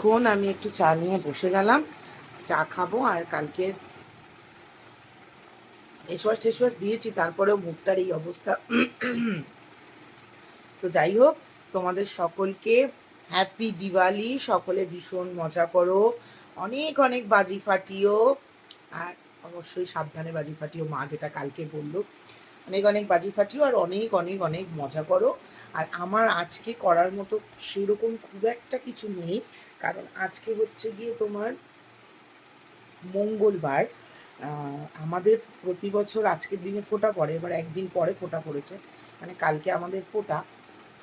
এখন আমি একটু চা নিয়ে বসে গেলাম। চা খাব আর কালকে এসবাস টেসবাস দিয়েছি, তারপরেও মুখটার এই অবস্থা। তো যাই হোক, তোমাদের সকলকে হ্যাপি দিওয়ালি, সকলে ভীষণ মজা করো। অনেক অনেক বাজি ফাটিও। আর অবশ্যই সাবধানে বাজি ফাটিও মা, যেটা কালকে বলল। অনেক অনেক বাজি ফাটিও আর অনেক অনেক অনেক মজা করো। আর আমার আজকে করার মতো সেরকম খুব একটা কিছু নেই, কারণ আজকে হচ্ছে গিয়ে তোমার মঙ্গলবার। আমাদের প্রতি বছর আজকের দিনে ফোটা পড়ে, এবার একদিন পরে ফোটা পড়েছে। মানে কালকে আমাদের ফোটা।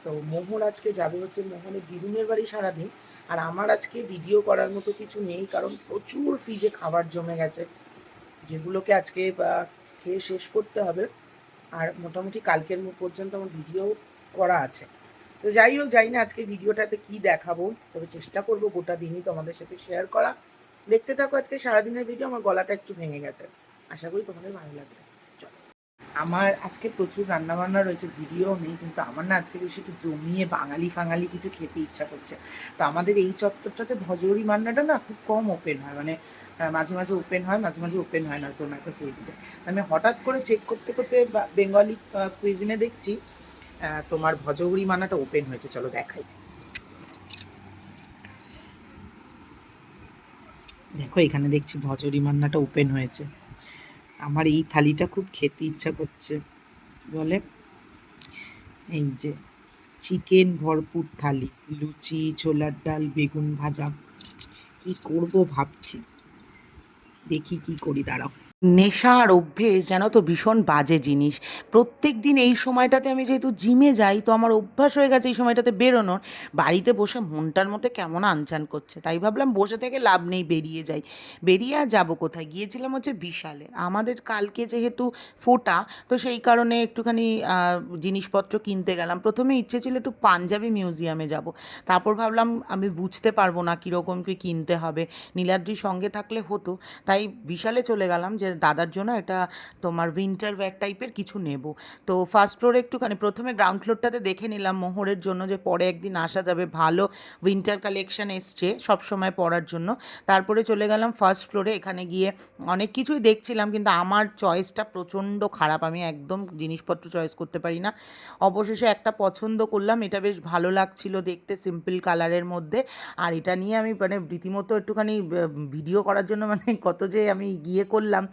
তো মোহর আজকে যাবে হচ্ছে মোহনের দিদুনের বাড়ি সারাদিন। আর আমার আজকে ভিডিও করার মতো কিছু নেই, কারণ প্রচুর ফ্রিজে খাবার জমে গেছে। যেগুলোকে আজকে খেয়ে শেষ করতে হবে। আর মোটামুটি কালকের মুখ পর্যন্ত আমার ভিডিও করা আছে। তো যাই হোক যাই না আজকে ভিডিওটাতে কি দেখাবো, তবে চেষ্টা করব গোটা দিনই তোমাদের সাথে শেয়ার করা। দেখতে থাকো আজকে সারাদিনের ভিডিও আমার গলাটা একটু ভেঙে গেছে। আশা করি তোমাদের ভালো লাগবে। আমার আজকে প্রচুর রান্না বান্না রয়েছে, ভিডিও নেই, কিন্তু আমার না আজকে বেশি একটু জমিয়ে বাঙালি ফাঙালি কিছু খেতে ইচ্ছা করছে। তো আমাদের এই চত্বরটাতে ভজরি মান্নাটা না খুব কম ওপেন হয় মানে মাঝে মাঝে ওপেন হয়, মাঝে মাঝে ওপেন হয় না জোম্যাটো সুইগিতে আমি হঠাৎ করে চেক করতে করতে বেঙ্গলি কুইজিনে দেখছি তোমার ভজগুড়ি মানাটা ওপেন হয়েছে, চলো দেখাই। দেখো, এখানে দেখছি ভজরি মান্নাটা ওপেন হয়েছে। আমার এই থালিটা খুব খেতে ইচ্ছা করছে। বলে? এই যে চিকেন ভরপুর থালি, লুচি, ছোলার ডাল, বেগুন ভাজা। কি করব ভাবছি। দেখি কি করি, দাঁড়াও। নেশা আর অভ্যেস যেন তো ভীষণ বাজে জিনিস। প্রত্যেক দিন এই সময়টাতে আমি যেহেতু জিমে যাই, তো আমার অভ্যাস হয়ে গেছে এই সময়টাতে বেরোনোর। বাড়িতে বসে মনটার মধ্যে কেমন আনচান করছে, তাই ভাবলাম বসে থেকে লাভ নেই, বেরিয়ে যাই। বেরিয়ে আর যাব কোথায়? গিয়েছিলাম হচ্ছে বিশালে। আমাদের কালকে যেহেতু ফোটা, তো সেই কারণে একটুখানি জিনিসপত্র কিনতে গেলাম। প্রথমে ইচ্ছে ছিল একটু পাঞ্জাবি মিউজিয়ামে যাব। তারপর ভাবলাম আমি বুঝতে পারব না কীরকম কী কিনতে হবে। নীলাদ্রির সঙ্গে থাকলে হতো। তাই বিশালে চলে গেলাম যে দাদার জন্য এটা তোমার উইন্টার ব্যাগ টাইপের কিছু নেব। তো ফার্স্ট ফ্লোরে একটুখানি, প্রথমে গ্রাউন্ড ফ্লোরটাতে দেখে নিলাম মোহরের জন্য যে পরে একদিন আসা যাবে, ভালো উইন্টার কালেকশন এসছে সব সময় পরার জন্য। তারপরে চলে গেলাম ফার্স্ট ফ্লোরে এখানে গিয়ে অনেক কিছুই দেখছিলাম কিন্তু আমার চয়েসটা প্রচণ্ড খারাপ, আমি একদম জিনিসপত্র চয়েস করতে পারি না। অবশেষে একটা পছন্দ করলাম, এটা বেশ ভালো লাগছিল দেখতে সিম্পল কালারের মধ্যে। আর এটা নিয়ে আমি মানে রীতিমতো একটুখানি ভিডিও করার জন্য মানে কত যে আমি গিয়ে করলাম।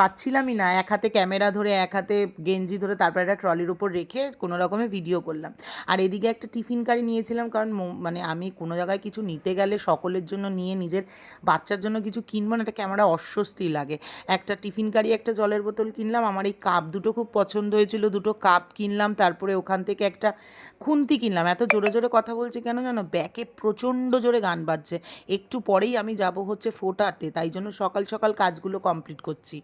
পাচ্ছিলামই না। এক হাতে ক্যামেরা ধরে, এক হাতে গেঞ্জি ধরে তারপর একটা ট্রলির উপর রেখে কোনো রকমে ভিডিও করলাম। আর এদিকে একটা টিফিন কারি নিয়েছিলাম কারণ মানে আমি কোনো জায়গায় কিছু নিতে গেলে সকলের জন্য নিয়ে নিজের বাচ্চার জন্য কিছু কিনবো না, এটা ক্যামেরা অস্বস্তি লাগে। একটা টিফিন কারি, একটা জলের বোতল কিনলাম। আমার এই কাপ দুটো খুব পছন্দ হয়েছিল, দুটো কাপ কিনলাম। তারপরে ওখান থেকে একটা খুন্তি কিনলাম। এত জোরে জোরে কথা বলছি কেন জানো? ব্যাকে প্রচণ্ড জোরে গান বাজছে। একটু পরেই আমি যাব হচ্ছে ফোটাতে, তাই জন্য সকাল সকাল কাজগুলো কমপ্লিট করছি।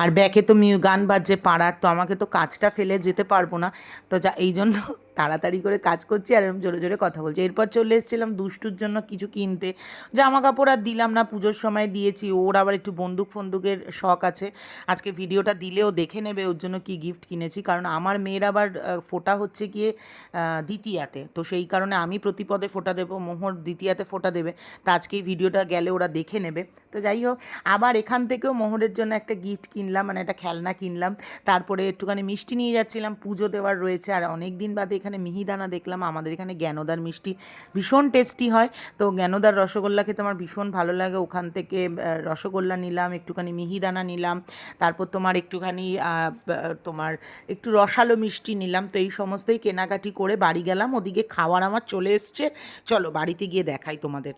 আর ব্যাকে তো মিউ গান বাজছে, পাড়ার, তো আমাকে তো কাজটা ফেলে যেতে পারব না। তো যা এই জন্য তাড়াতাড়ি করে কাজ করছি আর এরকম জোরে জোরে কথা বলছি। এরপর চলে এসেছিলাম দুষ্টুর জন্য কিছু কিনতে। জামা কাপড় আর দিলাম না, পুজোর সময় দিয়েছি। ওর আবার একটু বন্দুক ফন্দুকের শখ আছে। আজকে ভিডিওটা দিলেও দেখে নেবে ওর জন্য কি গিফট কিনেছি। কারণ আমার মেয়ের আবার ফোটা হচ্ছে গিয়ে দ্বিতীয়াতে। তো সেই কারণে আমি প্রতিপদে ফোটা দেবো, মোহর দ্বিতীয়াতে ফোটা দেবে। তা আজকে এই ভিডিওটা গেলে ওরা দেখে নেবে। তো যাই হোক, আবার এখান থেকেও মোহরের জন্য একটা গিফট কিনলাম মানে একটা খেলনা কিনলাম। তারপরে একটুখানি মিষ্টি নিয়ে যাচ্ছিলাম, পুজো দেওয়ার রয়েছে। আর অনেক দিন বাদে এখানে মিহিদানা দেখলাম, আমাদের এখানে জ্ঞানদার মিষ্টি ভীষণ টেস্টি হয়। তো জ্ঞানদার রসগোল্লা খেতে আমার ভীষণ ভালো লাগে। ওখান থেকে রসগোল্লা নিলাম, একটুখানি মিহিদানা নিলাম, তারপর তোমার একটুখানি তোমার একটু রসালো মিষ্টি নিলাম। তো এই সমস্তই কেনাকাটি করে বাড়ি গেলাম, ওদিকে খাওয়ার আমার চলে এসছে। চলো বাড়িতে গিয়ে দেখাই তোমাদের।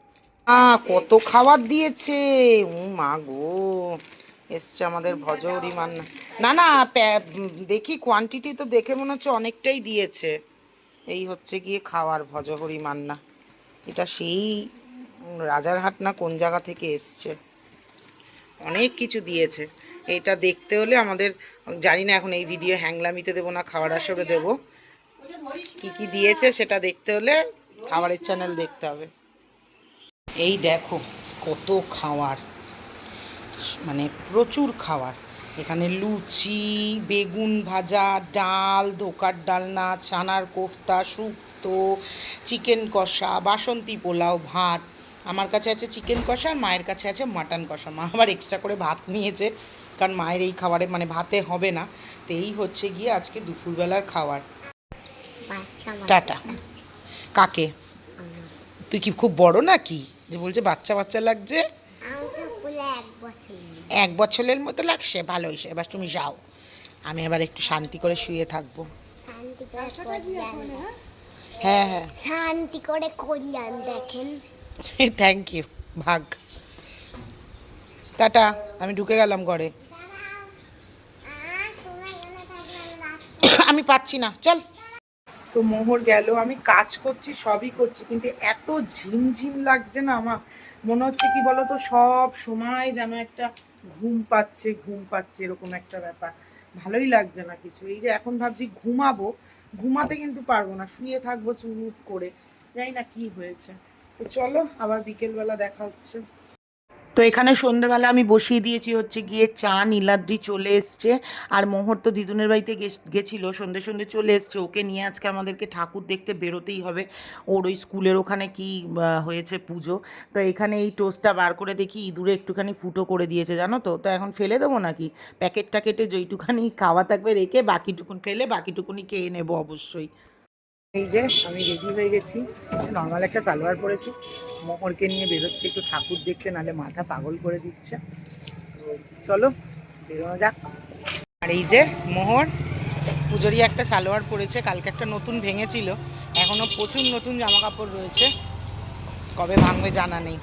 কত খাবার দিয়েছে? মা গো, এসছে আমাদের ভজহরি মান্না। না না দেখি কোয়ান্টিটি তো দেখে মনে হচ্ছে অনেকটাই দিয়েছে। এই হচ্ছে গিয়ে খাওয়ার ভজহরি মান্না। এটা সেই রাজারহাট না কোন জায়গা থেকে এসছে? অনেক কিছু দিয়েছে। এটা দেখতে হলে আমাদের, জানি না এখন এই ভিডিও হ্যাংলামিতে দেবো না, খাওয়ার আসরে দেবো। কি কি দিয়েছে সেটা দেখতে হলে খাবারের চ্যানেল দেখতে হবে। এই দেখো কত খাওয়ার মানে প্রচুর খাওয়ার। এখানে লুচি বেগুন ভাজা ডাল ধোকার ডালনা ছানার কোফতা শুক্তো চিকেন কষা বাসন্তী পোলাও ভাত। আমার কাছে আছে চিকেন কষা আর মায়ের কাছে আছে মাটন কষা। মা আবার এক্সট্রা করে ভাত নিয়েছে কারণ মায়ের এই খাবারে মানে ভাতে হবে না। তো এই হচ্ছে গিয়ে আজকে দুপুরবেলার খাবার। টাটা। কাকে? তুই কি খুব বড় নাকি? যে বলছে বাচ্চা বাচ্চা লাগছে? এক বছরের মতো লাগছে ভালো হয়েছে এবার তুমি যাও। আমি এবার একটু শান্তি করে শুয়ে থাকব। শান্তি করে করিয়ান দেখ- হ্যাঁ? হ্যাঁ শান্তি করে করিয়ান দেখেন। থ্যাংক ইউ ভাগ। টাটা আমি ঢুকে গেলাম ঘরে। আমি পাচ্ছি না চল। তো মোহর গেল আমি কাজ করছি সবই করছি কিন্তু এত ঝিমঝিম লাগছে না আমার। মনে হচ্ছে কি বলতো, সব সময় যেন একটা ঘুম পাচ্ছে ঘুম পাচ্ছে এরকম একটা ব্যাপার। ভালোই লাগছে না কিছু। এই যে এখন ভাবছি ঘুমাবো, ঘুমাতে কিন্তু পারব না। শুয়ে থাকব চুপ করে। জানি না কি হয়েছে। তো চলো, আবার বিকেলবেলা দেখা হচ্ছে। তো এখানে সন্ধেবেলা আমি বসিয়ে দিয়েছি হচ্ছে গিয়ে চা, নীলাদ্রি চলে এসছে। আর মোহর তো দিদুনের বাড়িতে গেছ- গেছিল সন্ধে সন্ধে চলে এসছে। ওকে নিয়ে আজকে আমাদেরকে ঠাকুর দেখতে বেরোতেই হবে। ওর ওই স্কুলের ওখানে কি হয়েছে পুজো। তো এখানে এই টোস্টটা বার করে দেখি, ইঁদুরে একটুখানি ফুটো করে দিয়েছে, জানো তো? তো এখন ফেলে দেবো নাকি? প্যাকেটটা কেটে যেইটুখানি খাওয়া থাকবে রেখে বাকিটুকুন ফেলে বাকিটুকুনি খেয়ে নেব অবশ্যই। এই যে আমি রেডি হয়ে গেছি। নর্মাল একটা সালোয়ার পরেছি। মোহরকে নিয়ে বেরোচ্ছি একটু ঠাকুর দেখতে নাহলে মাথা পাগল করে দিচ্ছে। চলো বেরোনো যাক। আর এই যে মোহর পুজোরই একটা সালোয়ার পরেছে। কালকে একটা নতুন ভেঙেছিল। এখনও প্রচুর নতুন জামা কাপড় রয়েছে। কবে ভাঙবে জানা নেই।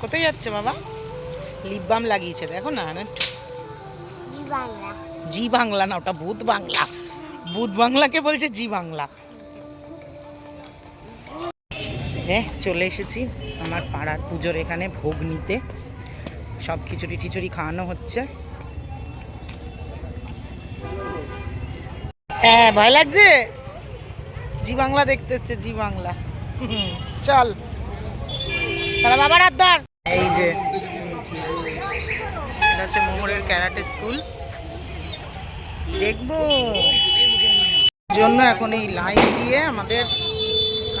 কোথায় যাচ্ছে বাবা? লিপ বাম লাগিয়েছে দেখো না না জি বাংলা। জি বাংলা না ওটা ভূত বাংলা। ভূত বাংলাকে বলছে জি বাংলা। যে চলে এসেছি আমার পাড়ার পুজোর এখানে ভোগ নিতে। সব খিচুড়ি টিচুড়ি খাওয়ানো হচ্ছে। হ্যাঁ ভয় লাগছে? জি বাংলা দেখতে এসছে, জি বাংলা। চল। তারা বাবার হাত ধর। এই যে, এটা হচ্ছে মোহরের ক্যারাটে স্কুল। দেখব। জন্য এখন এই লাইন দিয়ে আমাদের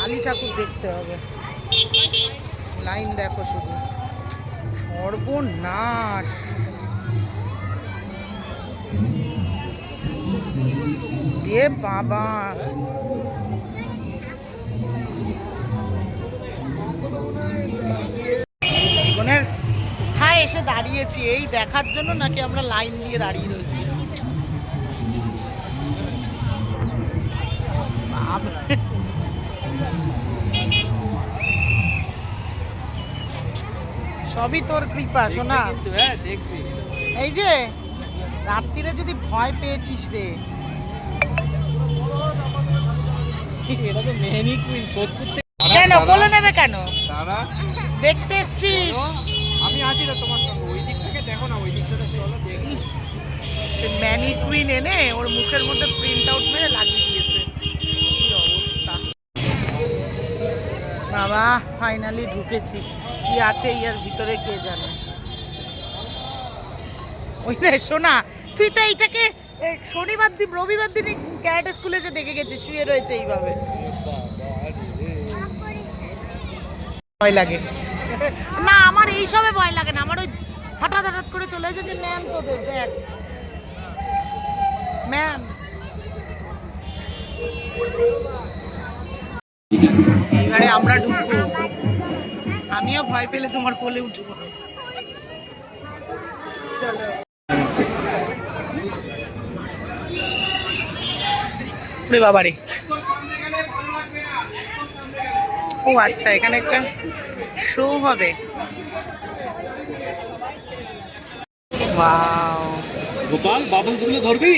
কালী ঠাকুর দেখতে হবে। লাইন দেখো শুধু। সর্বনাশ। এ বাবা। এসে দাঁড়িয়েছি? এই দেখার জন্য নাকি আমরা লাইন দিয়ে দাঁড়িয়ে রয়েছি? বাবা। সবই তোর কৃপা শোনা এই যে রাত্রিরে যদি ভয় পেয়েছিস রে। এটা তো মেহনি কুইন সোদপুর কেন বলে নেবে কেন? দেখতে এসছিস। আমি আছি তো তোমার সঙ্গে। ওই দিক থেকে দেখো না ওই দিকটাতে চলো দেখি। ইস ম্যানি কুইন এনে ওর মুখের মধ্যে প্রিন্ট আউট মেরে লাগিয়ে দিয়েছে কি অবস্থা বাবা ফাইনালি ঢুকেছি। কি আছে ইয়ার ভিতরে কে জানে? ওই শোনা তুই তো এইটাকে শনিবার দিন, রবিবার দিন ক্যারাটে স্কুলে এসে দেখে গেছিস, শুয়ে রয়েছে এইভাবে। ভয় লাগে। না, আমার এইসবে ভয় লাগে না, আমার ওই হঠাৎ হঠাৎ করে চলে এসেছে ম্যাম তোদের, দেখ। ম্যাম আমরা ঢুকবো। আমিও ভয় পেলে তোমার কোলে উঠবো। ওরে বাবারে। ও আচ্ছা এখানে একটা শো হবে। গোপাল বাবলসগুলো ধরবি?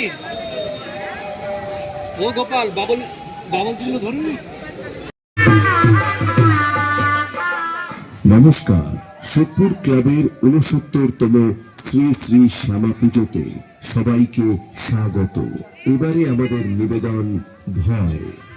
ও গোপাল, বাবল বাবলসগুলো ধরবি? নমস্কার সোদপুর ক্লাবের উনসত্তরতম শ্রী শ্রী শ্যামা পুজোতে সবাইকে স্বাগত। এবারে আমাদের নিবেদন ভয়।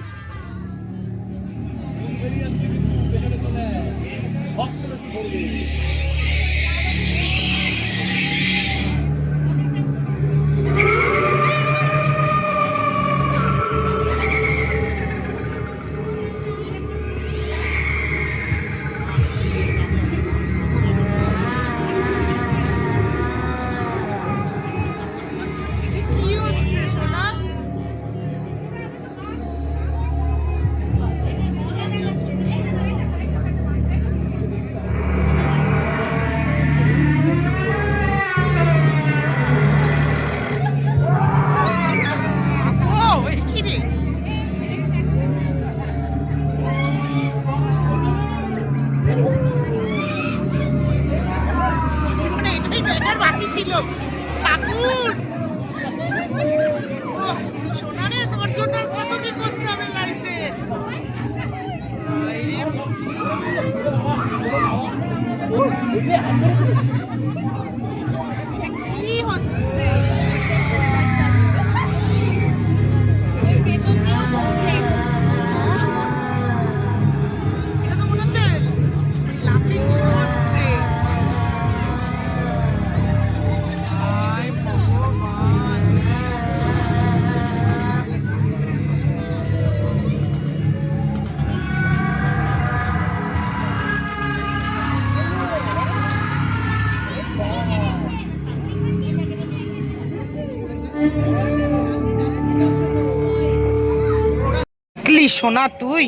দেখলি সোনা তুই।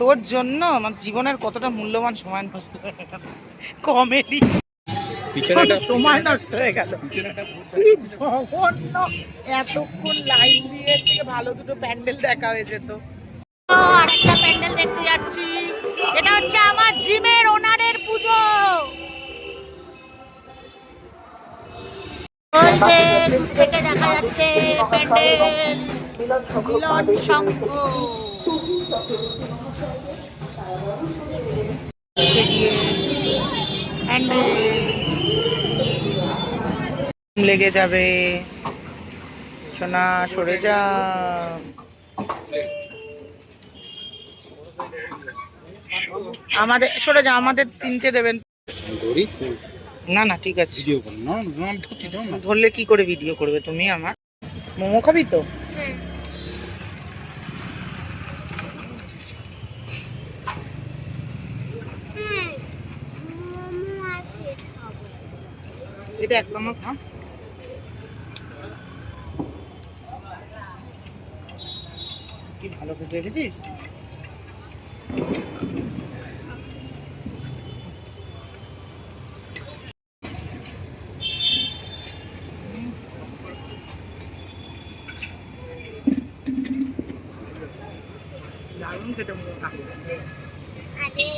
তোর জন্য আমার জীবনের কতটা মূল্যবান সময় নষ্ট হয়ে গেল। কমেডি। সময় নষ্ট হয়ে গেল। কি জঘন্য। এতক্ষণ লাইন দিয়ে থেকে ভালো দুটো প্যান্ডেল দেখা হয়ে যেত। আরেকটা প্যান্ডেল দেখতে যাচ্ছি। এটা হচ্ছে আমার জিমের ওনারের পুজো। ওই যে দেখা যাচ্ছে প্যান্ডেল। মিলন সংঘ লেগে যাবে। সোনা সরে যা। আমাদের সরে যা আমাদের তিনটে দেবেন। না না ঠিক আছে। ভিডিও কর না না ধরতে দাও না। ধরলে কি করে ভিডিও করবে তুমি আমার? মোমো খাবি তো হ্যাঁ মোমো আর কেক খাব এটা এক কামড় খা কি ভালো করে দেখেছিস দারুণ খেতে মনে হয়। আর এই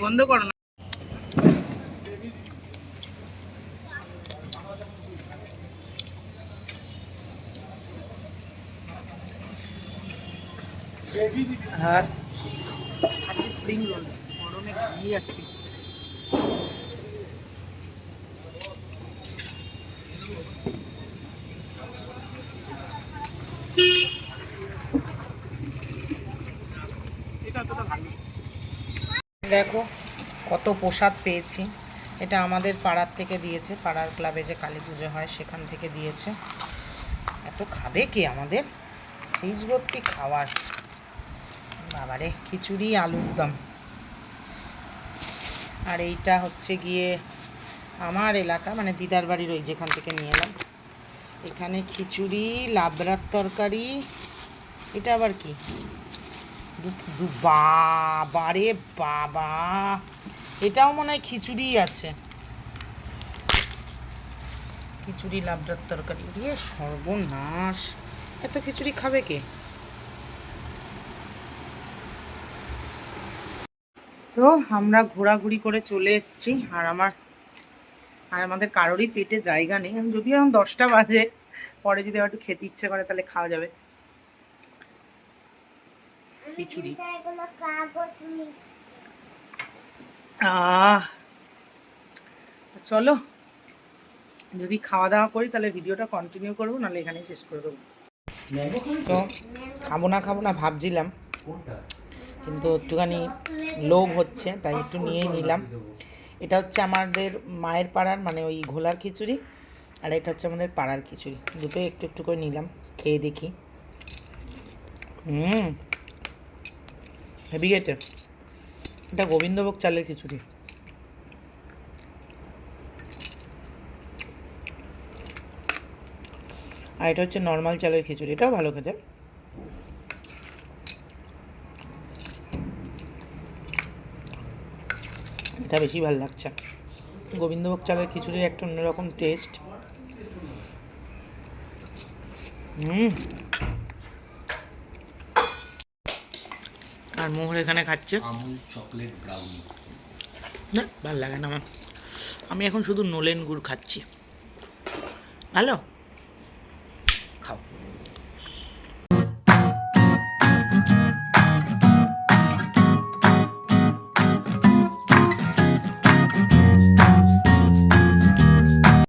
বন্ধ করো না। হ্যাঁ। খাচ্ছি স্প্রিং রোল গরমে ঘামিয়ে যাচ্ছি এটা অতটা ভালো না। দেখো, কত প্রসাদ পেয়েছি। এটা আমাদের পাড়ার থেকে দিয়েছে। পাড়ার ক্লাবে যে কালী পুজো হয়, সেখান থেকে দিয়েছে। এত খাবে কি আমাদের? ফ্রিজ ভর্তি খাওয়ার। বাবারে, খিচুড়ি, আলুর দম। আর এইটা হচ্ছে গিয়ে আমার এলাকা মানে দিদার বাড়ির ওই যেখান থেকে নিয়ে এলাম। এখানে খিচুড়ি, লাবড়ার তরকারি। এটা আবার কি? দু- দু- বাবা রে বাবা। এটাও মনে হয় খিচুড়ি আছে। খিচুড়ি, লাবড়ার তরকারি। দিয়ে সর্বনাশ। এত খিচুড়ি খাবে কে? তো আমরা ঘোরাঘুরি করে চলে এসেছি, আর আমার আর আমাদের কারোরই পেটে জায়গা নেই। আমি যদিও এখন দশটা বাজে পরে যদি আবার একটু খেতে ইচ্ছে করে তাহলে খাওয়া যাবে। খিচুড়ি। আহ চলো যদি খাওয়া দাওয়া করি তাহলে ভিডিওটা কন্টিনিউ করব নাহলে এখানেই শেষ করে দেবো। তো খাব না খাব না ভাবছিলাম। কিন্তু একটুখানি লোভ হচ্ছে তাই একটু নিয়েই নিলাম। এটা হচ্ছে আমাদের মায়ের পাড়ার মানে ওই ঘোলার খিচুড়ি, আর এটা হচ্ছে আমাদের পাড়ার খিচুড়ি। দুটোই একটু একটু করে নিলাম, খেয়ে দেখি। হুম হেভি গেটে এটা গোবিন্দভোগ চালের খিচুড়ি। আর এটা হচ্ছে নর্মাল চালের খিচুড়ি, এটাও ভালো খেতে। এটা বেশি ভালো লাগছে। গোবিন্দভোগ চালের খিচুড়ির একটা অন্যরকম টেস্ট হুম। আর মোহর এখানে খাচ্ছে। আমুল চকলেট ব্রাউনি না ভালো লাগে না আমার আমি এখন শুধু নোলেন গুড় খাচ্ছি। ভালো?